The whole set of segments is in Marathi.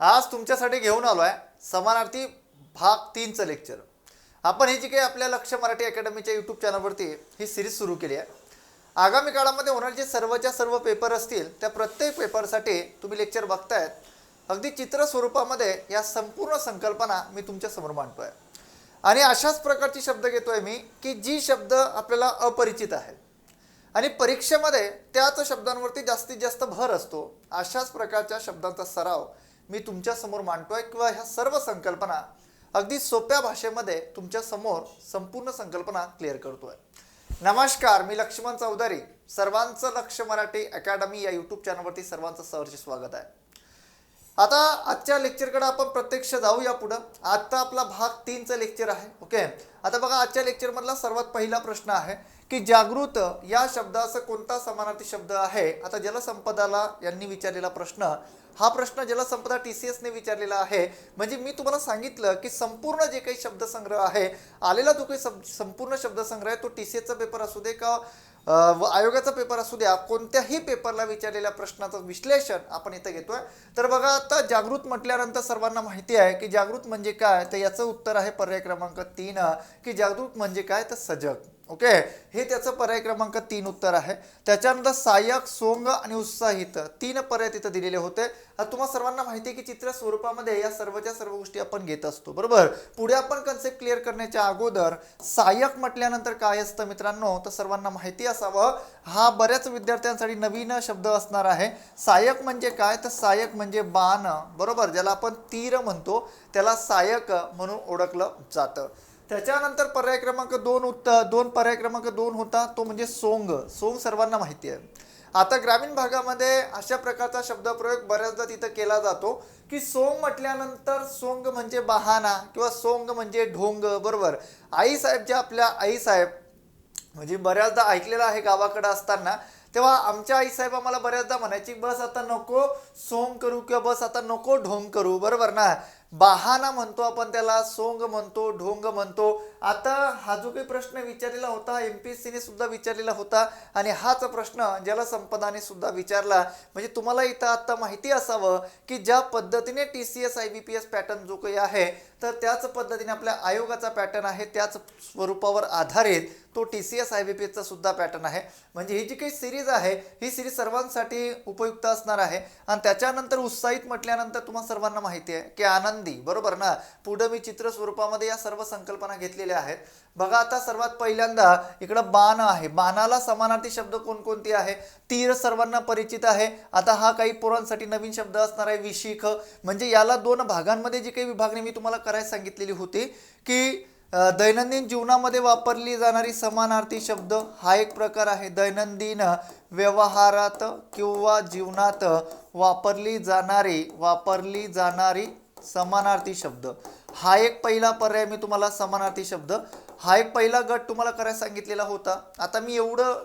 आज तुमच्यासाठी घेऊन आलो आहे समानार्थी भाग तीनचं लेक्चर आपण हे जी काही आपल्या लक्ष मराठी अकॅडमीच्या यूट्यूब चॅनलवरती ही सिरीज सुरू केली आहे. आगामी काळामध्ये होणारे जे सर्वच्या सर्व पेपर असतील त्या प्रत्येक पेपरसाठी तुम्ही लेक्चर बघतायत अगदी चित्र स्वरूपामध्ये या संपूर्ण संकल्पना मी तुमच्यासमोर आहे आणि अशाच प्रकारची शब्द घेतो आहे मी की जी शब्द आपल्याला अपरिचित आहेत. आणि परीक्षेमध्ये त्याच शब्दांवरती जास्तीत जास्त भर असतो. अशाच प्रकारच्या शब्दांचा सराव मी तुमच्यासमोर मांडतोय किंवा ह्या सर्व संकल्पना अगदी सोप्या भाषेमध्ये तुमच्यासमोर संपूर्ण संकल्पना क्लिअर करतोय. नमस्कार मी लक्ष्मण चौधरी. सर्वांचं लक्ष मराठी अकॅडमी या यूट्यूब चॅनलवरती सर्वांचं सहर्ष स्वागत आहे. आता आजच्या लेक्चरकडे आपण प्रत्यक्ष जाऊया पुढं. आता आपला भाग तीनचं लेक्चर आहे ओके आता बघा आजच्या लेक्चरमधला सर्वात पहिला प्रश्न आहे की जागृत या शब्दाचा कोणता समानार्थी शब्द आहे? आता जलसंपदाला यांनी विचारलेला प्रश्न हा प्रश्न जलसंपदा टी सी एसने विचारलेला आहे. म्हणजे मी तुम्हाला सांगितलं की संपूर्ण जे काही शब्दसंग्रह आहे आलेला जो काही संपूर्ण शब्दसंग्रह आहे तो टी सी एसचा पेपर असू दे का व आयोगाचा पेपर असू द्या कोणत्याही पेपरला विचारलेल्या प्रश्नाचं विश्लेषण आपण इथं घेतोय. तर बघा आता जागृत म्हटल्यानंतर सर्वांना माहिती आहे की जागृत म्हणजे काय? तर याचं उत्तर आहे पर्याय क्रमांक तीन की जागृत म्हणजे काय? तर सजग. ओके? हे त्याचं पर्याय क्रमांक तीन उत्तर आहे. त्याच्यानंतर सहाय्यक सोंग आणि उत्साहित तीन पर्याय तिथं दिलेले होते. आता तुम्हाला सर्वांना माहिती आहे की चित्र स्वरूपामध्ये या सर्वच्या सर्व गोष्टी आपण घेत असतो. बरोबर? पुढे आपण कन्सेप्ट क्लिअर करण्याच्या अगोदर सहाय्यक म्हटल्यानंतर काय असतं मित्रांनो? तर सर्वांना माहिती असावं हा बऱ्याच विद्यार्थ्यांसाठी नवीन शब्द असणार आहे. सहाय्यक म्हणजे काय? तर सहाय्यक म्हणजे बाण बरोबर? ज्याला आपण तीर म्हणतो त्याला सहाय्यक म्हणून ओळखलं जातं. त्याच्यानंतर पर्याय क्रमांक दोन उत्तर दोन पर्याय क्रमांक दोन होता तो म्हणजे सोंग. सोंग सर्वांना माहिती आहे. आता ग्रामीण भागामध्ये अशा प्रकारचा शब्दप्रयोग बऱ्याचदा तिथं केला जातो की सोंग म्हटल्यानंतर सोंग म्हणजे बहाणा किंवा सोंग म्हणजे ढोंग बरोबर? आईसाहेब जे आपल्या आईसाहेब म्हणजे बऱ्याचदा ऐकलेलं आहे गावाकडं असताना तेव्हा आमच्या आईसाहेब आम्हाला बऱ्याचदा म्हणायची बस आता नको सोंग करू किंवा बस आता नको ढोंग करू बरोबर ना? बहाना म्हणतो आपण त्याला सोंग म्हणतो ढोंग म्हणतो. आता हा जो काही प्रश्न विचारलेला होता एम पी एस सीने सुद्धा विचारलेला होता आणि हाच प्रश्न जलसंपदाने सुद्धा विचारला म्हणजे तुम्हाला इथं आता माहिती असावं की ज्या पद्धतीने T C S I B P S pattern जो काही आहे तर त्याच पद्धतीने आपल्या आयोगाचा पॅटर्न आहे त्याच स्वरूपावर आधारित तो T C S I B P एसचा सुद्धा पॅटर्न आहे. म्हणजे ही जी काही सिरीज आहे ही सिरीज सर्वांसाठी उपयुक्त असणार आहे. आणि त्याच्यानंतर उत्साहित म्हटल्यानंतर तुम्हाला सर्वांना माहिती आहे की आनंद बरोबर ना? पुढं मी चित्र स्वरूपामध्ये या सर्व संकल्पना घेतलेल्या आहेत. बघा आता सर्वात पहिल्यांदा इकडं बाण आहे. बाणाला समानार्थी शब्द कोणकोणते आहे? तीर सर्वांना परिचित आहे. आता हा काही पोरांसाठी नवीन शब्द असणार आहे विशिख. म्हणजे याला दोन भागांमध्ये जी काही विभागणी मी तुम्हाला करायला सांगितलेली होती की दैनंदिन जीवनामध्ये वापरली जाणारी समानार्थी शब्द हा एक प्रकार आहे. दैनंदिन व्यवहारात किंवा जीवनात वापरली जाणारी वापरली जाणारी समानार्थी शब्द. हा एक पहिला पर्याय मी तुम्हाला समानार्थी शब्द. हा एक पहिला गट तुम्हाला करायला सांगितलेला होता. आता मी एवढं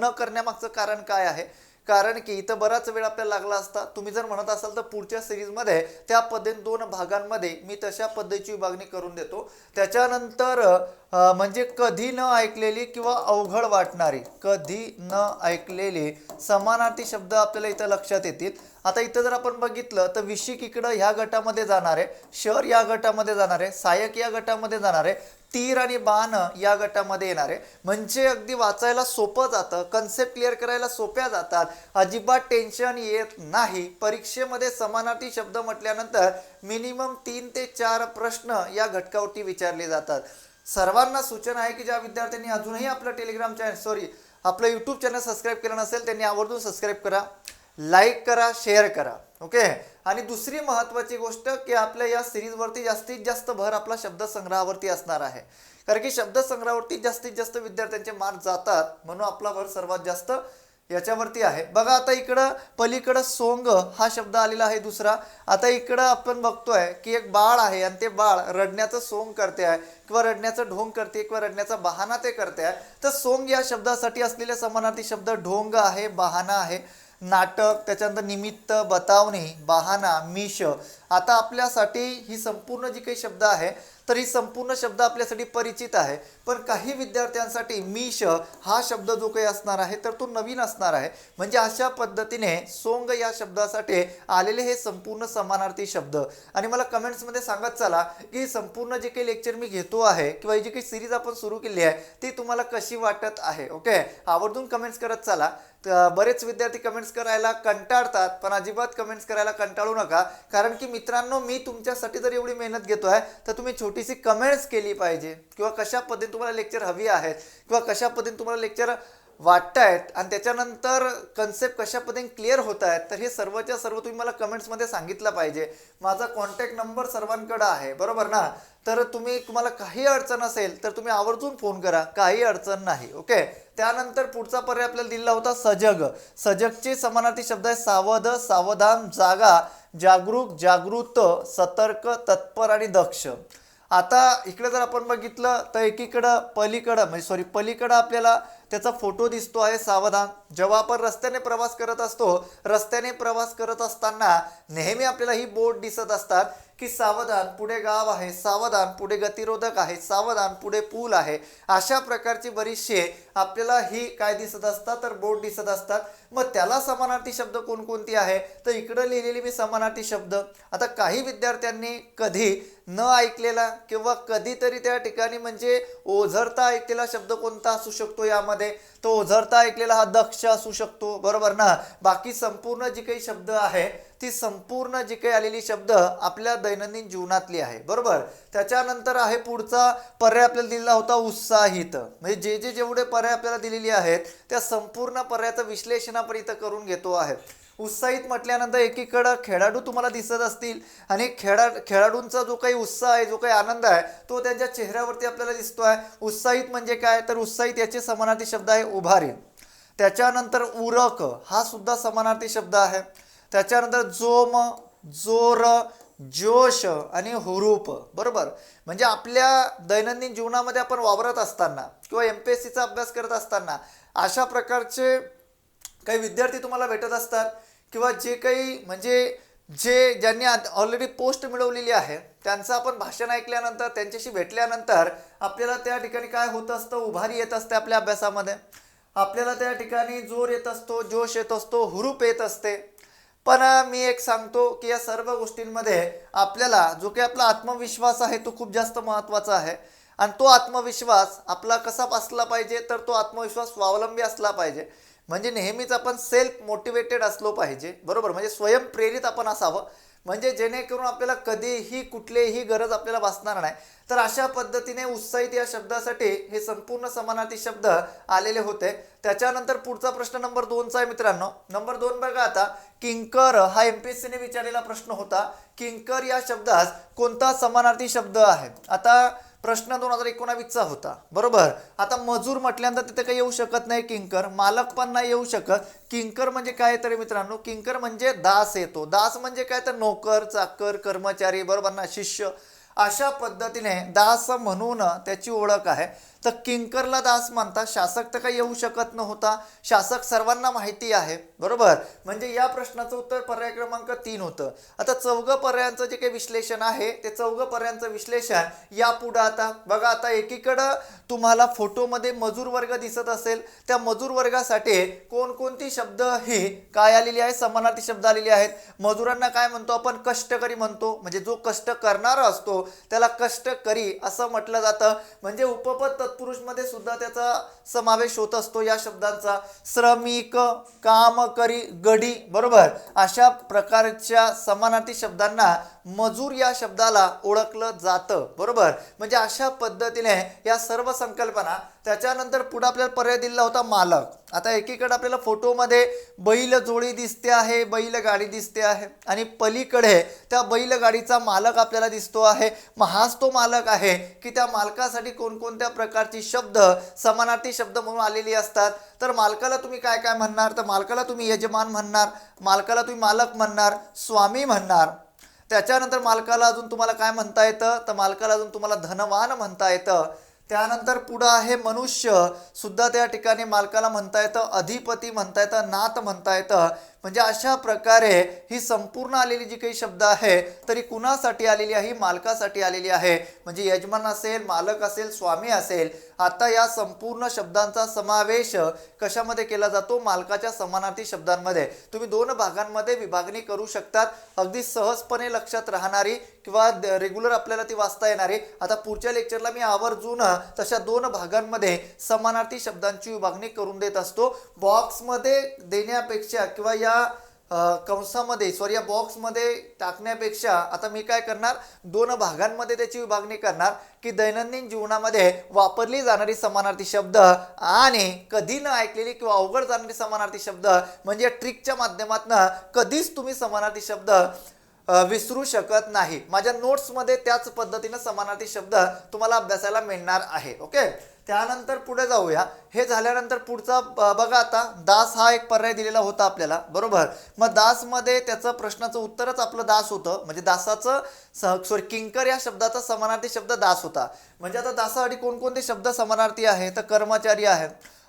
न करण्यामागचं कारण काय आहे? कारण की इथं बराच वेळ आपल्याला लागला असता. तुम्ही जर म्हणत असाल तर पुढच्या सिरीजमध्ये त्या पद्धतीने दोन भागांमध्ये मी तशा पद्धतीची विभागणी करून देतो. त्याच्यानंतर म्हणजे कधी न ऐकलेली किंवा अवघड वाटणारी कधी न ऐकलेली समानार्थी शब्द आपल्याला इथं लक्षात येतील. आता इथं जर आपण बघितलं तर विशिक इकडं ह्या गटामध्ये जाणार आहे शहर या गटामध्ये जाणार आहे सायक या गटामध्ये जाणार आहे तीर आणि बाण या गटामध्ये येणार. आहे म्हणजे अगदी वाचायला सोपं जातं कन्सेप्ट क्लिअर करायला सोप्या जातात. अजिबात टेन्शन येत नाही. परीक्षेमध्ये समानार्थी शब्द म्हटल्यानंतर मिनिमम तीन ते चार प्रश्न या घटकावरती विचारले जातात. सर्वांना सूचना आहे की ज्या विद्यार्थ्यांनी अजूनही आपलं टेलिग्राम चॅनल सॉरी आपलं यूट्यूब चॅनल सबस्क्राईब केलं नसेल त्यांनी आवर्जून सबस्क्राईब करा. लाईक करा शेअर करा. ओके आणि दुसरी महत्त्वाची गोष्ट की आपल्या या सिरीजवरती जास्तीत जास्त भर आपला शब्दसंग्रहावरती असणार आहे. कारण की शब्दसंग्रहावरती जास्तीत जास्त विद्यार्थ्यांचे मार्क जातात म्हणून आपला भर सर्वात जास्त याच्यावरती आहे. बघा आता इकडं पलीकडं सोंग हा शब्द आलेला आहे दुसरा. आता इकडं आपण बघतोय की एक बाळ आहे आणि ते बाळ रडण्याचं सोंग करते आहे किंवा रडण्याचं ढोंग करते किंवा रडण्याचा बहाणा ते करते आहे. तर सोंग या शब्दासाठी असलेले समानार्थी शब्द ढोंग आहे बहाणा आहे. नाटक त्याच्यानंतर निमित्त बतावणी बहाणा मिश. आता आपल्यासाठी ही संपूर्ण जी काही शब्द आहे तर ही संपूर्ण शब्द आपल्यासाठी परिचित आहे. पण काही विद्यार्थ्यांसाठी मीश हा शब्द जो काही असणार आहे तर तो नवीन असणार आहे. म्हणजे अशा पद्धतीने सोंग या शब्दासाठी आलेले हे संपूर्ण समानार्थी शब्द. आणि मला कमेंट्समध्ये सांगत चला की संपूर्ण जे काही लेक्चर मी घेतो आहे किंवा ही जी काही सिरीज आपण सुरू केली आहे ती तुम्हाला कशी वाटत आहे? ओके? आवर्जून कमेंट्स करत चला. तर बरेच विद्यार्थी कमेंट्स करायला कंटाळतात पण अजिबात कमेंट्स करायला कंटाळू नका. कारण की मित्रांनो मी तुमच्यासाठी जर एवढी मेहनत घेतो आहे तर तुम्ही छोटीशी कमेंट्स केली पाहिजे. किंवा कशा पद्धतीने तुम्हाला लेक्चर हवी आहेत किंवा कशा पद्धतीने तुम्हाला लेक्चर वाटतायत आणि त्याच्यानंतर कन्सेप्ट कशा पद्धतीने क्लिअर होत आहेत तर हे सर्वच्या सर्व तुम्ही मला कमेंट्समध्ये सांगितलं पाहिजे. माझा कॉन्टॅक्ट नंबर सर्वांकडे आहे बरोबर ना? तर तुम्ही तुम्हाला काही अडचण असेल तर तुम्ही आवर्जून फोन करा. काही अडचण नाही ओके त्यानंतर पुढचा पर्याय आपल्याला दिलेला होता सजग. सजगचे समानार्थी शब्द आहे सावध सावधान जागा जागरूक जागृत सतर्क तत्पर आणि दक्ष. आता इकडे जर आपण बघितलं तर एकीकडं पलीकडं म्हणजे सॉरी पलीकडं आपल्याला त्याचा फोटो दिसतो आहे सावधान. जेव्हा आपण रस्त्याने प्रवास करत असतो रस्त्याने प्रवास करत असताना नेहमी आपल्याला ही बोर्ड दिसत असतात. की सावधान पुढे गाव आहे सावधान पुढे गतिरोधक आहे सावधान पुढे पूल आहे अशा प्रकारची बरीचशी आपल्याला ही काय दिसत असतात तर बोर्ड दिसत असतात. मग त्याला समानार्थी शब्द कोणकोणती आहे? तर इकडं लिहिलेली मी समानार्थी शब्द. आता काही विद्यार्थ्यांनी कधी न ऐकलेला किंवा कधीतरी त्या ठिकाणी म्हणजे ओझरता ऐकलेला शब्द कोणता असू शकतो यामध्ये? तो ओझरता ऐकलेला हा दक्ष असू शकतो. बरोबर ना? बाकी संपूर्ण जी काही शब्द आहे ती संपूर्ण जी काही आलेली शब्द आपल्या दैनंदिन जीवनातली आहे. बरोबर? त्याच्यानंतर आहे पुढचा पर्याय आपल्याला दिलेला होता उत्साहित. म्हणजे जे जे जेवढे पर्याय आपल्याला दिलेली आहेत त्या संपूर्ण पर्यायाचं विश्लेषण आपण इथं करून घेतो आहे. उत्साहित म्हटल्यानंतर एकीकडं खेळाडू तुम्हाला दिसत असतील आणि खेळा खेळाडूंचा जो काही उत्साह आहे जो काही आनंद आहे तो त्यांच्या चेहऱ्यावरती आपल्याला दिसतो आहे उत्साहित म्हणजे काय? तर उत्साहित याचे समानार्थी शब्द आहे उभारी. त्याच्यानंतर उरक हा सुद्धा समानार्थी शब्द आहे. त्याच्यानंतर जोम जोर जोश आणि हुरूप. बरोबर? म्हणजे आपल्या दैनंदिन जीवनामध्ये आपण वावरत असताना किंवा एम पी एस सीचा अभ्यास करत असताना अशा प्रकारचे काही विद्यार्थी तुम्हाला भेटत असतात. किंवा जे काही म्हणजे जे ज्यांनी ऑलरेडी पोस्ट मिळवलेली आहे त्यांचं आपण भाषण ऐकल्यानंतर त्यांच्याशी भेटल्यानंतर आपल्याला त्या ठिकाणी काय होत असतं? उभारी येत असते आपल्या अभ्यासामध्ये. आपल्याला त्या ठिकाणी जोर येत असतो जोश येत असतो हुरूप येत असते. पण मी एक सांगतो की या सर्व गोष्टींमध्ये आपल्याला जो काही आपला आत्मविश्वास आहे तो खूप जास्त महत्त्वाचा आहे. आणि तो आत्मविश्वास आपला कसा असला पाहिजे तर तो आत्मविश्वास स्वावलंबी असला पाहिजे. म्हणजे नेहमीच आपण सेल्फ मोटिवेटेड असलो पाहिजे. बरोबर? म्हणजे स्वयंप्रेरित आपण असावं. म्हणजे जेणेकरून आपल्याला कधीही कुठलीही गरज आपल्याला भासणार नाही. तर अशा पद्धतीने उत्साहित या शब्दासाठी हे संपूर्ण समानार्थी शब्द आलेले होते. त्याच्यानंतर पुढचा प्रश्न नंबर दोनचा आहे मित्रांनो. नंबर दोन बघा आता. किंकर हा एम पी एस सीने विचारलेला प्रश्न होता. किंकर या शब्दास कोणता समानार्थी शब्द आहे? आता प्रश्न दोन हजार एकोणावीसचा होता. बरोबर? आता मजूर म्हटल्यानंतर तिथे काही येऊ शकत नाही किंकर. मालक पण नाही येऊ शकत. किंकर म्हणजे काय तरी मित्रांनो? किंकर म्हणजे दास येतो. दास म्हणजे काय? तर नोकर चाकर कर्मचारी बरोबर ना? शिष्य. अशा पद्धतीने दास म्हणून त्याची ओळख आहे. तर किंकरला दास म्हणतात शासक तर काही येऊ शकत नव्हता. शासक सर्वांना माहिती आहे. बरोबर? म्हणजे या प्रश्नाचं उत्तर पर्याय क्रमांक तीन होतं. आता चौघ पर्यायांचं जे काही विश्लेषण आहे ते चौघ पर्यायांचं विश्लेषण या पुढं आता बघा आता एकीकडं तुम्हाला फोटोमध्ये मजूर वर्ग दिसत असेल त्या मजूर वर्गासाठी कोणकोणती शब्द ही काय आलेली आहे समानार्थी शब्द आलेले आहेत. मजुरांना काय म्हणतो आपण? कष्टकरी म्हणतो. म्हणजे जो कष्ट करणारा असतो त्याला कष्टकरी असं म्हटलं जातं. म्हणजे उपपद तत्पुरुषमध्ये सुद्धा त्याचा समावेश होत असतो या शब्दांचा. श्रमिक काम करी गडी बरोबर? अशा प्रकारच्या समानार्थी शब्दांना मजूर या शब्दाला ओळखलं जातं बरोबर? म्हणजे अशा पद्धतीने या सर्व संकल्पना त्याच्यानंतर पुढे आपल्याला पर्याय दिला होता मालक. आता एकीकडे आपल्याला फोटोमध्ये बैल जोडी दिसते आहे बैलगाडी दिसते आहे आणि पलीकडे त्या बैलगाडीचा मालक आपल्याला दिसतो आहे. मग हाच तो मालक आहे की त्या मालकासाठी कोणकोणत्या प्रकारची शब्द समानार्थी शब्द म्हणून आलेली असतात. तर मालकाला तुम्ही काय काय म्हणणार? तर मालकाला तुम्ही यजमान म्हणणार मालकाला तुम्ही मालक म्हणणार स्वामी म्हणणार. त्याच्यानंतर मालकाला अजून तुम्हाला काय म्हणता येतं? तर मालकाला अजून तुम्हाला धनवान म्हणता येतं. त्यानंतर पुढं आहे मनुष्य. सुद्धा त्या ठिकाणी मालकाला म्हणता येतं. अधिपती म्हणता येतं. नाथ म्हणता येतं. म्हणजे अशा प्रकारे ही संपूर्ण आलेली जी काही शब्द आहे तरी कुणासाठी आलेली आहे? ही मालकासाठी आलेली आहे. म्हणजे यजमान असेल मालक असेल स्वामी असेल आता या संपूर्ण शब्दांचा समावेश कशामध्ये केला जातो? मालकाच्या समानार्थी शब्दांमध्ये. तुम्ही दोन भागांमध्ये विभागणी करू शकतात. अगदी सहजपणे लक्षात राहणारी किंवा रेग्युलर आपल्याला ती वाचता येणारी. आता पुढच्या लेक्चरला मी आवर्जून तशा दोन भागांमध्ये समानार्थी शब्दांची विभागणी करून देत असतो. बॉक्समध्ये देण्यापेक्षा किंवा या या कंसामध्ये सॉरी या बॉक्समध्ये टाकण्यापेक्षा आता मी काय करणार? दोन भागांमध्ये त्याची विभागणी करणार की दैनंदिन जीवनामध्ये वापरली जाणारी समानार्थी शब्द आणि कधी न ऐकलेली किंवा अवघड जाणारी समानार्थी शब्द म्हणजे ट्रिकच्या माध्यमातून कधीच तुम्ही समानार्थी शब्द विसरू शकत नाही. माझ्या नोट्समध्ये त्याच पद्धतीनं समानार्थी शब्द तुम्हाला अभ्यासायला मिळणार आहे ओके त्यानंतर पुढे जाऊया. हे झाल्यानंतर पुढचा ब- बघा आता. दास हा एक पर्याय दिलेला होता आपल्याला बरोबर? मग दासमध्ये त्याचं प्रश्नाचं उत्तरच आपलं दास होतं. म्हणजे दासाचं सॉरी किंकर या शब्दाचा समानार्थी शब्द दास होता. म्हणजे आता दासासाठी कोणकोणते शब्द समानार्थी आहे तर कर्मचारी आहे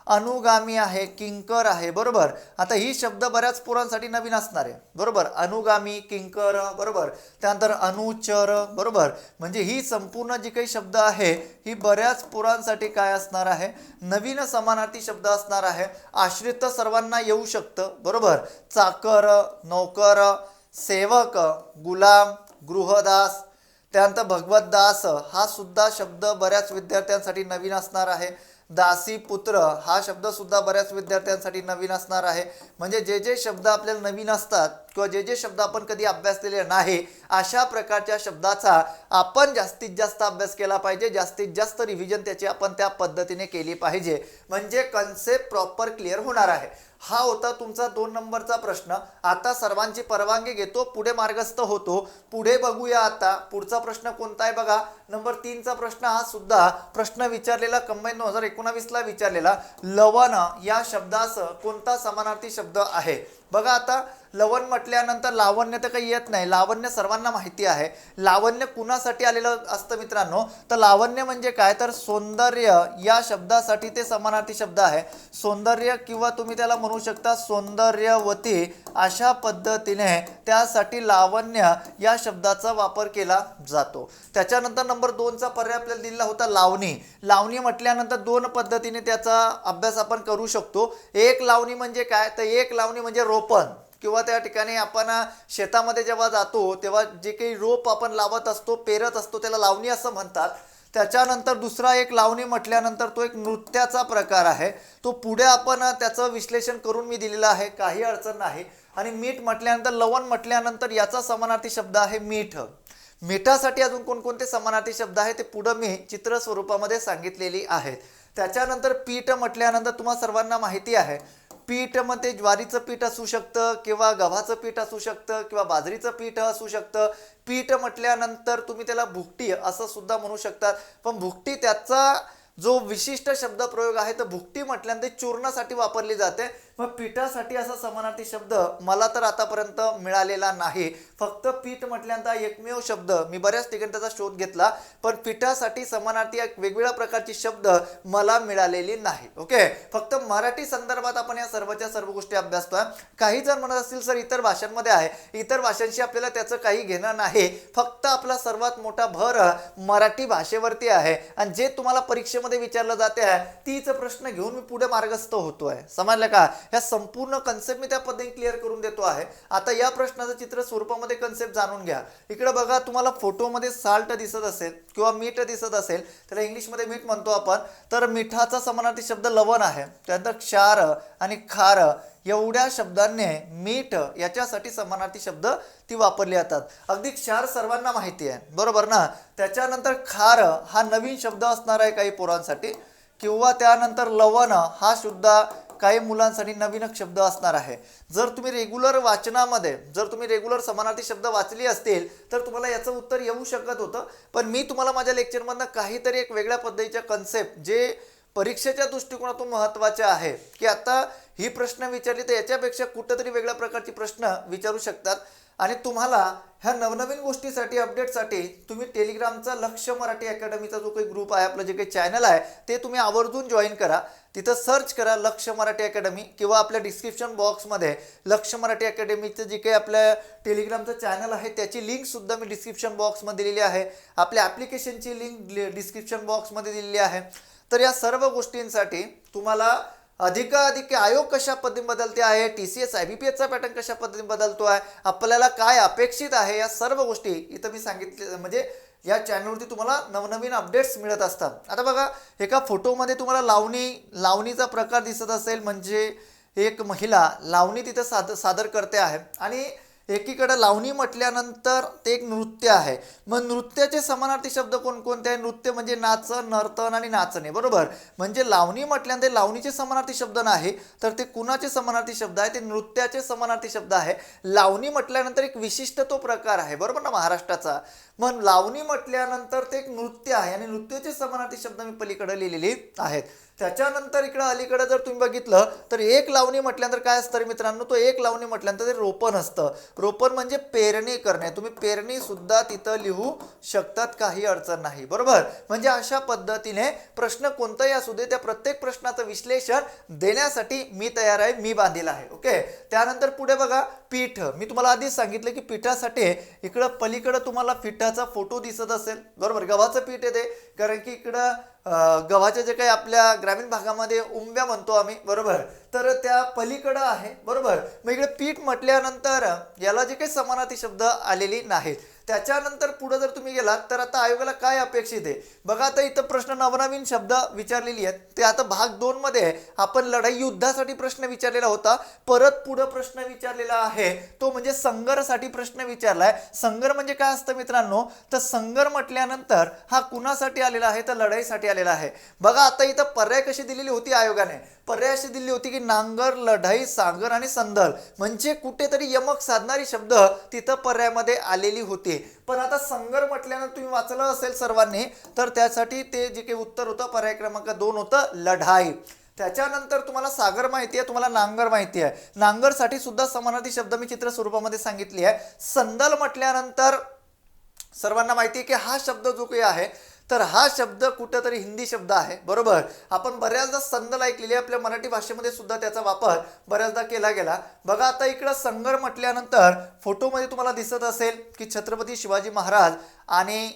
अनुगामी आहे किंकर आहे बरोबर? आता ही शब्द बऱ्याच पोरांसाठी नवीन असणार आहे. बरोबर? अनुगामी किंकर बरोबर? त्यानंतर अनुचर बरोबर? म्हणजे ही संपूर्ण जी काही शब्द आहे ही बऱ्याच पोरांसाठी काय असणार आहे? नवीन समानार्थी शब्द असणार आहे. आश्रित सर्वांना येऊ शकतं बरोबर? चाकर नौकर सेवक गुलाम गृहदास त्यानंतर भगवतदास हा सुद्धा शब्द बऱ्याच विद्यार्थ्यांसाठी नवीन असणार आहे. दासी पुत्र हा शब्द सुद्धा बऱ्याच विद्यार्थ्यांसाठी नवीन असणार आहे. म्हणजे जे जे शब्द आपल्याला नवीन असतात किंवा जे जे शब्द आपण कधी अभ्यासलेले नाही अशा प्रकारच्या शब्दाचा आपण जास्तीत जास्त अभ्यास केला पाहिजे. जास्तीत जास्त रिव्हिजन त्याची आपण त्या पद्धतीने केली पाहिजे. म्हणजे कन्सेप्ट प्रॉपर क्लिअर होणार आहे. हा होता तुमचा दोन नंबरचा प्रश्न. आता सर्वांची परवानगी घेतो पुढे मार्गस्थ होतो. पुढे बघूया आता. पुढचा प्रश्न कोणता आहे बघा. नंबर तीनचा प्रश्न हा सुद्धा प्रश्न विचारलेला कंबाईन दोन हजार एकोणावीसला विचारलेला. लवण या शब्दास कोणता समानार्थी शब्द आहे? बघा आता लवण म्हटल्यानंतर लावण्य तर काही येत नाही. लावण्य सर्वांना माहिती आहे. लावण्य कुणासाठी आलेलं असतं मित्रांनो? तर लावण्य म्हणजे काय? तर सौंदर्य या शब्दासाठी ते समानार्थी शब्द आहे. सौंदर्य किंवा तुम्ही त्याला म्हणू शकता सौंदर्यवती अशा पद्धतीने त्यासाठी लावण्य या शब्दाचा वापर केला जातो. त्याच्यानंतर नंबर दोनचा पर्याय आपल्याला दिलेला होता लावणी. लावणी म्हटल्यानंतर दोन पद्धतीने त्याचा अभ्यास आपण करू शकतो. एक लावणी म्हणजे काय? तर एक लावणी म्हणजे रो रोपण. किंवा त्या ठिकाणी आपण शेतामध्ये जेव्हा जातो तेव्हा जे काही रोप आपण लावत असतो पेरत असतो त्याला लावणी असं म्हणतात. त्याच्यानंतर दुसरा एक लावणी म्हटल्यानंतर तो एक नृत्याचा प्रकार आहे. तो पुढे आपण त्याचं विश्लेषण करून मी दिलेलं आहे. काही अडचण नाही. आणि मीठ म्हटल्यानंतर लवण म्हटल्यानंतर याचा समानार्थी शब्द आहे मीठ. मिठासाठी अजून कोणकोणते समानार्थी शब्द आहे ते पुढं मी चित्र स्वरूपामध्ये सांगितलेली आहेत. त्याच्यानंतर पीठ म्हटल्यानंतर तुम्हाला सर्वांना माहिती आहे. पीठ मग ते ज्वारीचं पीठ असू शकतं किंवा गव्हाचं पीठ असू शकतं किंवा बाजरीचं पीठ असू शकतं. पीठ म्हटल्यानंतर तुम्ही त्याला भुकटी असं सुद्धा म्हणू शकतात पण भुकटी त्याचा जो विशिष्ट शब्द प्रयोग आहे तर भुकटी म्हटल्यानंतर चूर्णासाठी वापरली जाते. मग पिठासाठी असा समानार्थी शब्द मला तर आतापर्यंत मिळालेला नाही. फक्त पीठ म्हटल्यानंतर एकमेव शब्द मी बऱ्याच ठिकाणी त्याचा शोध घेतला पण पिठासाठी समानार्थी एक वेगवेगळ्या प्रकारची शब्द मला मिळालेली नाही. ओके? फक्त मराठी संदर्भात आपण या सर्वच्या सर्व गोष्टी अभ्यासतोय. काही जर म्हणत असतील सर इतर भाषांमध्ये आहे. इतर भाषांशी आपल्याला त्याचं काही घेणं नाही. फक्त आपला सर्वात मोठा भर मराठी भाषेवरती आहे. आणि जे तुम्हाला परीक्षेमध्ये विचारलं जाते आहे तीच प्रश्न घेऊन मी पुढे मार्गस्थ होतोय. समजलं का? ह्या संपूर्ण कन्सेप्ट मी त्या पद्धतीने क्लिअर करून देतो आहे. आता या प्रश्नाचं चित्र स्वरूपामध्ये कन्सेप्ट जाणून घ्या. इकडे बघा तुम्हाला फोटोमध्ये साल्ट दिसत असेल किंवा मीठ दिसत असेल त्याला इंग्लिशमध्ये मीठ म्हणतो आपण तर मिठाचा समानार्थी शब्द लवण आहे. त्यानंतर क्षार आणि खार एवढ्या शब्दांनी मीठ याच्यासाठी समानार्थी शब्द ती वापरली जातात. अगदी क्षार सर्वांना माहिती आहे. बरोबर ना? त्याच्यानंतर खार हा नवीन शब्द असणार आहे काही पोरांसाठी. किंवा त्यानंतर लवण हा सुद्धा काही मुलांसाठी नवीन शब्द असणार आहे. जर तुम्ही रेग्युलर वाचनामध्ये जर तुम्ही रेग्युलर समानार्थी शब्द वाचली असतील तर तुम्हाला याचं उत्तर येऊ शकत होतं. पण मी तुम्हाला माझ्या लेक्चरमधनं काहीतरी एक वेगळ्या पद्धतीच्या कन्सेप्ट जे परीक्षेच्या दृष्टिकोनातून महत्त्वाचे आहे की आता ही प्रश्न विचारली तर याच्यापेक्षा कुठंतरी वेगळ्या प्रकारची प्रश्न विचारू शकतात. आणि तुम्हाला ह्या नवनवीन गोष्टीसाठी अपडेटसाठी तुम्ही टेलिग्रामचा लक्ष मराठी अकॅडमीचा जो काही ग्रुप आहे आपलं जे काही चॅनल आहे ते तुम्ही आवर्जून जॉईन करा. तिथं सर्च करा लक्ष मराठी अकॅडमी किंवा आपल्या डिस्क्रिप्शन बॉक्समध्ये लक्ष मराठी अकॅडमीचं जे काही आपल्या टेलिग्रामचं चॅनल आहे त्याची लिंकसुद्धा मी डिस्क्रिप्शन बॉक्समध्ये दिलेली आहे. आपल्या ॲप्लिकेशनची लिंक डिस्क्रिप्शन बॉक्समध्ये दिलेली आहे. तर या सर्व गोष्टींसाठी तुम्हाला अधिकाधिक आयोग कशा पद्धतीने बदलते आहे? T C S I B P एसचा pattern कशा पद्धतीने बदलतो आहे? आपल्याला काय अपेक्षित आहे? या सर्व गोष्टी इथं मी सांगितले म्हणजे या चॅनलवरती तुम्हाला नवनवीन अपडेट्स मिळत असतात. आता बघा एका फोटोमध्ये तुम्हाला लावणी लावणीचा प्रकार दिसत असेल म्हणजे एक महिला लावणी तिथं साद सादर करते आहे. आणि एकीकडं लावणी म्हटल्यानंतर ते एक नृत्य आहे. मग नृत्याचे समानार्थी शब्द कोणकोणते आहे नृत्य म्हणजे नाचन नर्तन आणि नाचणे बरोबर? म्हणजे लावणी म्हटल्यानंतर लावणीचे समानार्थी शब्द नाही तर ते कुणाचे समानार्थी शब्द आहे? ते नृत्याचे समानार्थी शब्द आहे. लावणी म्हटल्यानंतर एक विशिष्ट तो प्रकार आहे बरोबर ना महाराष्ट्राचा? मग लावणी म्हटल्यानंतर ते एक नृत्य आहे आणि नृत्याचे समानार्थी शब्द मी पलीकडे लिहिलेले आहेत. त्याच्यानंतर इकडं अलीकडे जर तुम्ही बघितलं तर एक लावणी म्हटल्यानंतर काय असतं मित्रांनो? तो एक लावणी म्हटल्यानंतर ते रोपण असतं. रोपण म्हणजे पेरणी करणे. तुम्ही पेरणी सुद्धा तिथं लिहू शकतात काही अडचण नाही. बरोबर? म्हणजे अशा पद्धतीने प्रश्न कोणताही असू दे त्या प्रत्येक प्रश्नाचं विश्लेषण देण्यासाठी मी तयार आहे मी बांधील आहे. ओके? त्यानंतर पुढे बघा पीठ. मी तुम्हाला आधीच सांगितलं की पिठासाठी इकडं पलीकडं तुम्हाला पिठाचा फोटो दिसत असेल. बरोबर? गव्हाचं पीठ येते. कारण की इकडं गव्हाच्या जे काही आपल्या ग्रामीण भागामध्ये उंब्या म्हणतो आम्ही बरोबर? तर त्या पलीकडं आहे बरोबर? मग इकडे पीठ म्हटल्यानंतर याला जे काही समानार्थी शब्द आलेली नाहीत. त्याच्यानंतर पुढे जर तुम्ही गेलात तर आता आयोगाला काय अपेक्षित आहे? बघा आता इथं प्रश्न नवनवीन शब्द विचारलेली आहेत. ते आता भाग दोनमध्ये आहे. आपण लढाई युद्धासाठी प्रश्न विचारलेला होता. परत पुढं प्रश्न विचारलेला आहे. तो म्हणजे संगरसाठी प्रश्न विचारलाय. संगर म्हणजे काय असतं मित्रांनो? तर संगर म्हटल्यानंतर हा कुणासाठी आलेला आहे तर लढाईसाठी आलेला आहे. बघा आता इथं पर्याय कशी दिलेली होती आयोगाने? पर्याय अशी दिली होती की नांगर लढाई सागर आणि संदल म्हणजे कुठेतरी यमक साधणारी शब्द तिथं पर्यायामध्ये आलेली होती. पण आता संगर म्हटल्यानं तुम्ही वाचलं असेल सर्वांनी तर त्यासाठी ते जे काही उत्तर होतं पर्याय क्रमांक दोन होतं लढाई. त्याच्यानंतर तुम्हाला सागर माहिती आहे तुम्हाला नांगर माहिती आहे. नांगरसाठी सुद्धा समानार्थी शब्द मी चित्र स्वरूपामध्ये सांगितली आहे. संदल म्हटल्यानंतर सर्वांना माहिती आहे की हा शब्द जो काही आहे तर हा शब्द कुठंतरी हिंदी शब्द आहे बरोबर? आपण बऱ्याचदा संदल ऐकलेली आहे आपल्या मराठी भाषेमध्ये सुद्धा त्याचा वापर बऱ्याचदा केला गेला. बघा आता इकडं संगर म्हटल्यानंतर फोटोमध्ये तुम्हाला दिसत असेल की छत्रपती शिवाजी महाराज आणि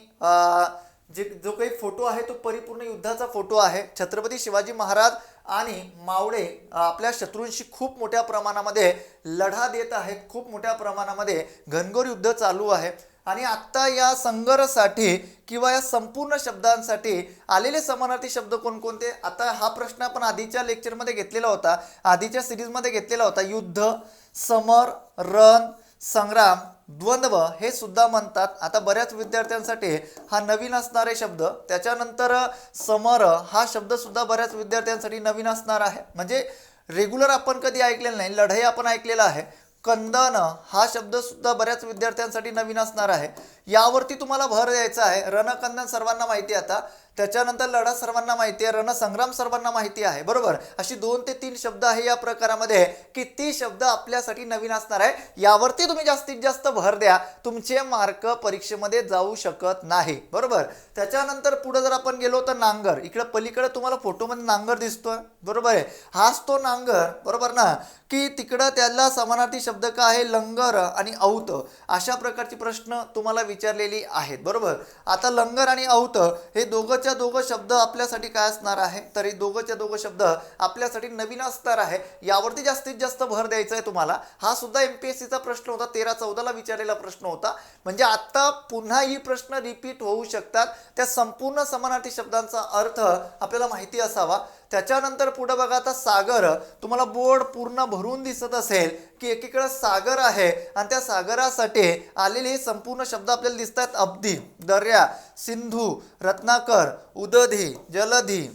जे जो काही फोटो आहे तो परिपूर्ण युद्धाचा फोटो आहे. छत्रपती शिवाजी महाराज आणि मावळे आपल्या शत्रूंशी खूप मोठ्या प्रमाणामध्ये लढा देत आहेत खूप मोठ्या प्रमाणामध्ये घनघोर युद्ध चालू आहे. आणि आत्ता या संघर्षासाठी किंवा या संपूर्ण शब्दांसाठी आलेले समानार्थी शब्द कोणकोणते? आता हा प्रश्न आपण आधीच्या लेक्चरमध्ये घेतलेला होता. आधीच्या सिरीजमध्ये घेतलेला होता. युद्ध समर रण संग्राम द्वंद्व हे सुद्धा म्हणतात. आता बऱ्याच विद्यार्थ्यांसाठी हा नवीन असणारे शब्द. त्याच्यानंतर समर हा शब्द सुद्धा बऱ्याच विद्यार्थ्यांसाठी नवीन असणार आहे. म्हणजे रेग्युलर आपण कधी ऐकलेलं नाही. लढाई आपण ऐकलेला आहे. कंदन हा शब्द सुद्धा बऱ्याच विद्यार्थ्यांसाठी नवीन असणार आहे. यावरती तुम्हाला भर द्यायचा आहे. रणकंदन सर्वांना माहिती आहे आता. त्याच्यानंतर लढा सर्वांना माहिती आहे रणसंग्राम सर्वांना माहिती आहे बरोबर? अशी दोन ते तीन शब्द आहे या प्रकारामध्ये. किती शब्द आपल्यासाठी नवीन असणार आहे यावरती तुम्ही जास्तीत जास्त भर द्या. तुमचे मार्क परीक्षेमध्ये जाऊ शकत नाही बरोबर? त्याच्यानंतर पुढे जर आपण गेलो तर नांगर. इकडे पलीकडे तुम्हाला फोटोमध्ये नांगर दिसतोय बरोबर आहे? हाच तो नांगर बरोबर ना? की तिकडं त्याला समानार्थी शब्द का आहे? लंगर आणि औत. अशा प्रकारचे प्रश्न तुम्हाला विचारलेली आहेत बरोबर? आता लंगर आणि औत हे दोघंच्या दोघं शब्द आपल्यासाठी काय असणार आहे? तरी दोघंच्या दोघं शब्द आपल्यासाठी नवीन असणार आहे. यावरती जास्तीत जास्त भर द्यायचा आहे तुम्हाला. हा सुद्धा एम पी एस सीचा प्रश्न होता. तेरा चौदाला विचारलेला प्रश्न होता. म्हणजे आता पुन्हा ही प्रश्न रिपीट होऊ शकतात. त्या संपूर्ण समानार्थी शब्दांचा अर्थ आपल्याला माहिती असावा. त्याच्यानंतर पुढं बघा आता सागर तुम्हाला बोर्ड पूर्ण भरून दिसत असेल की एकीकडे सागर आहे आणि त्या सागरासाठी आलेले हे संपूर्ण शब्द आपल्याला दिसतात. अब्दी दर्या सिंधू रत्नाकर उदधी जलधी.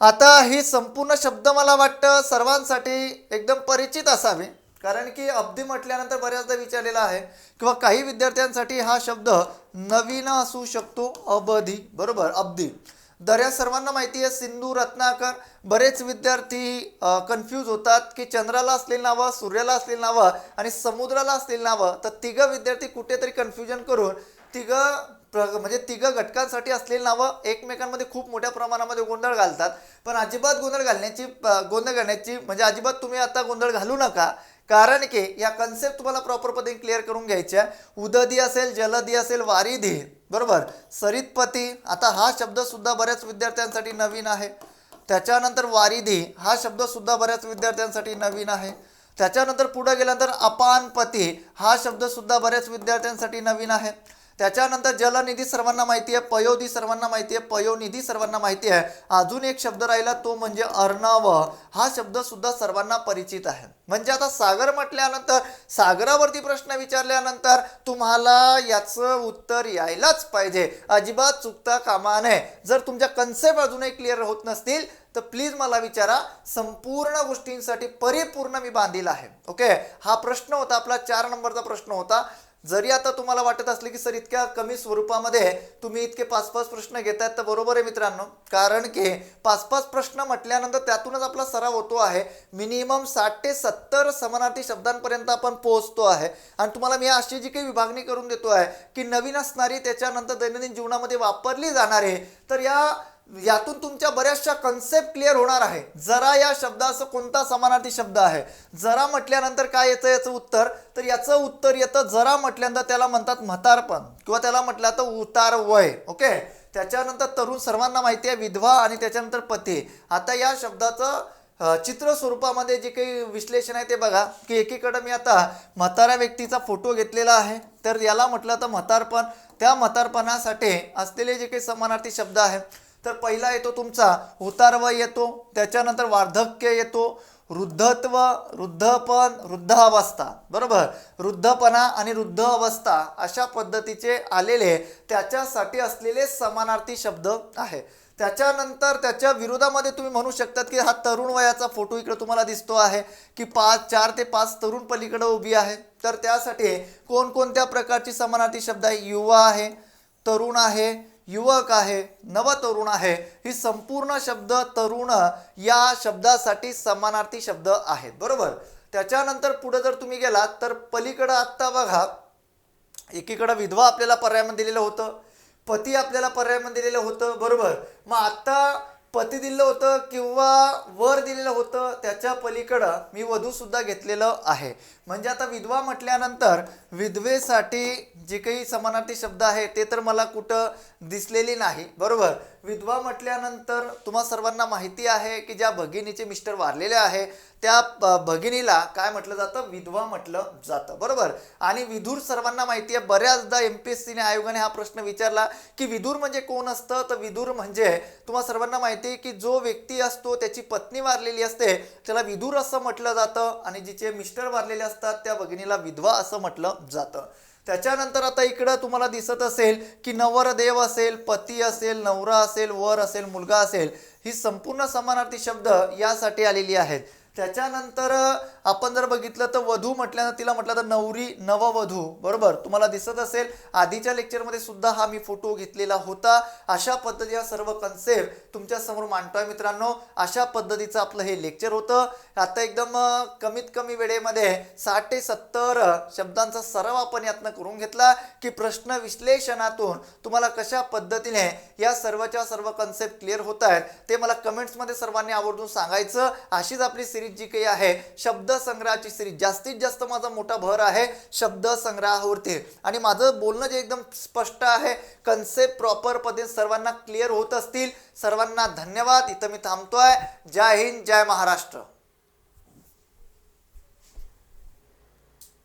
आता ही संपूर्ण शब्द मला वाटतं सर्वांसाठी एकदम परिचित असावे. कारण की अब्दी म्हटल्यानंतर बऱ्याचदा विचारलेला आहे किंवा काही विद्यार्थ्यांसाठी हा शब्द नवीन असू शकतो. अबधी बरोबर? अब्दी. दर्या सर्वांना माहिती आहे सिंधू रत्नाकर बरेच विद्यार्थी कन्फ्यूज होतात की चंद्राला असलेली नावं सूर्याला असलेली नावं आणि समुद्राला असलेली नावं. तर तिघं विद्यार्थी कुठेतरी कन्फ्युजन करून तिघं प्र- म्हणजे तिघं घटकांसाठी असलेली नावं एकमेकांमध्ये खूप मोठ्या प्रमाणामध्ये गोंधळ घालतात. पण अजिबात गोंधळ घालण्याची गोंधळ घालण्याची म्हणजे अजिबात तुम्ही आता गोंधळ घालू नका. कारण की या कन्सेप्ट तुम्हाला प्रॉपर पद्धतीने क्लिअर करून घ्यायच्या. उददी असेल जलदी असेल वारिधी. बरोबर. सरितपती आता हा शब्दसुद्धा बऱ्याच विद्यार्थ्यांसाठी नवीन आहे. त्याच्यानंतर वारिधी हा शब्द सुद्धा बऱ्याच विद्यार्थ्यांसाठी नवीन आहे. त्याच्यानंतर पुढं गेल्यानंतर अपानपती हा शब्दसुद्धा बऱ्याच विद्यार्थ्यांसाठी नवीन आहे. त्याच्यानंतर जलनिधी सर्वांना माहिती आहे पयोधी सर्वांना माहिती आहे पयोनिधी सर्वांना माहिती आहे. अजून एक शब्द राहिला तो म्हणजे अर्णव. हा शब्द सुद्धा सर्वांना परिचित आहे. म्हणजे आता सागर म्हटल्यानंतर सागरावरती प्रश्न विचारल्यानंतर तुम्हाला याचं उत्तर यायलाच पाहिजे. अजिबात चुकता कामा नये. जर तुमच्या कन्सेप्ट अजूनही क्लिअर होत नसतील तर प्लीज मला विचारा. संपूर्ण गोष्टींसाठी परिपूर्ण मी बांधील आहे. ओके हा प्रश्न होता आपला चार नंबरचा प्रश्न होता. जरी आता तुम्हाला वाटत असले की सर इतक्या कमी स्वरूपामध्ये तुम्ही इतके पाच पाच प्रश्न घेतायत तर बरोबर आहे मित्रांनो. कारण की पाच पाच प्रश्न म्हटल्यानंतर त्यातूनच आपला सराव होतो आहे. मिनिमम साठ ते सत्तर समानार्थी शब्दांपर्यंत आपण पोहोचतो आहे. आणि तुम्हाला मी अशी जी काही विभागणी करून देतो आहे की नवीन असणारी त्याच्यानंतर दैनंदिन जीवनामध्ये वापरली जाणारे तर या यातून तुमच्या बऱ्याचशा कन्सेप्ट क्लिअर होणार आहे. जरा या शब्दाचं कोणता समानार्थी शब्द आहे? जरा म्हटल्यानंतर काय येतं याचं उत्तर? तर याचं उत्तर येतं जरा म्हटल्यानंतर त्याला म्हणतात म्हातारपण किंवा त्याला म्हटलं तर उतार वय ओके? त्याच्यानंतर तरुण सर्वांना माहिती आहे विधवा आणि त्याच्यानंतर पती. आता या शब्दाचं चित्र स्वरूपामध्ये जे काही विश्लेषण आहे ते बघा की एकीकडं मी आता म्हाताऱ्या व्यक्तीचा फोटो घेतलेला आहे तर याला म्हटलं तर म्हातारपण. त्या म्हातारपणासाठी असलेले जे काही समानार्थी शब्द आहे तर पहिला येतो तुमचा उतारवय येतो त्याच्यानंतर वार्धक्य येतो वृद्धत्व वृद्धपण वृद्धावस्था बरोबर? वृद्धपणा आणि वृद्ध अवस्था अशा पद्धतीचे आलेले त्याच्यासाठी असलेले समानार्थी शब्द आहे. त्याच्यानंतर त्याच्या विरोधामध्ये तुम्ही म्हणू शकतात की हा तरुण वयाचा फोटो इकडे तुम्हाला दिसतो आहे की पाच चार ते पाच तरुण पलीकडे उभी आहे. तर त्यासाठी कोणकोणत्या प्रकारची समानार्थी शब्द आहे? युवा आहे तरुण आहे युवक आहे नवतरुण आहे. ही संपूर्ण शब्द तरुण या शब्दासाठी समानार्थी शब्द आहेत. बरोबर? त्याच्यानंतर पुढे जर तुम्ही गेलात तर पलीकडं आत्ता बघा. एकीकडं विधवा आपल्याला पर्यायमध्ये दिलेलं होतं. पती आपल्याला पर्यायामध्ये दिलेलं होतं. बरोबर? मग आत्ता पती दिलं होतं किंवा वर दिलेलं होतं त्याच्या पलीकडं मी वधूसुद्धा घेतलेलं आहे. म्हणजे आता विधवा म्हटल्यानंतर विधवेसाठी जे काही समानार्थी शब्द आहे ते तर मला कुठं दिसलेली नाही. बरोबर? विधवा म्हटल्यानंतर तुम्हा सर्वांना माहिती आहे की ज्या भगिनीचे मिस्टर वारलेले आहे त्या ब- भगिनीला काय म्हटलं जातं? विधवा म्हटलं जातं. बरोबर? आणि विधूर सर्वांना माहिती आहे बऱ्याचदा एम पी एस सीने आयोगाने हा प्रश्न विचारला की विधूर म्हणजे कोण असतं? तर विधूर म्हणजे तुम्हा सर्वांना माहिती आहे की जो व्यक्ती असतो त्याची पत्नी वारलेली असते त्याला विधूर असं म्हटलं जातं आणि जिचे मिस्टर वारलेले असतात त्या भगिनीला विधवा असं म्हटलं जातं. त्याच्यानंतर आता इकडं तुम्हाला दिसत असेल की नवरदेव असेल पती असेल नवरा असेल वर असेल मुलगा असेल ही संपूर्ण समानार्थी शब्द यासाठी आलेली आहेत. त्याच्यानंतर आपण जर बघितलं तर वधू म्हटल्यानं तिला म्हटलं तर नवरी नववधू. बरोबर? तुम्हाला दिसत असेल आधीच्या लेक्चरमध्ये सुद्धा हा मी फोटो घेतलेला होता. अशा पद्धतीचा सर्व कन्सेप्ट तुमच्यासमोर मांडतोय मित्रांनो. अशा पद्धतीचं आपलं हे लेक्चर होतं. आता एकदम कमीत कमी वेळेमध्ये साठ ते सत्तर शब्दांचा सराव आपण यातनं करून घेतला की प्रश्न विश्लेषणातून तुम्हाला कशा पद्धतीने या सर्वच्या सर्व कन्सेप्ट क्लिअर होत आहेत ते मला कमेंट्समध्ये सर्वांनी आवर्जून सांगायचं. अशीच आपली सिरीज जी काही आहे शब्द संग्रहाची सिरीज जास्तीत जास्त माझा मोठा भर आहे शब्द संग्रहावरती आणि माझं बोलणं जे एकदम स्पष्ट आहे कन्सेप्ट प्रॉपर पद्धतीने सर्वांना क्लिअर होत असतील. सर्वांना धन्यवाद. इथं मी थांबतोय. जय हिंद जय महाराष्ट्र.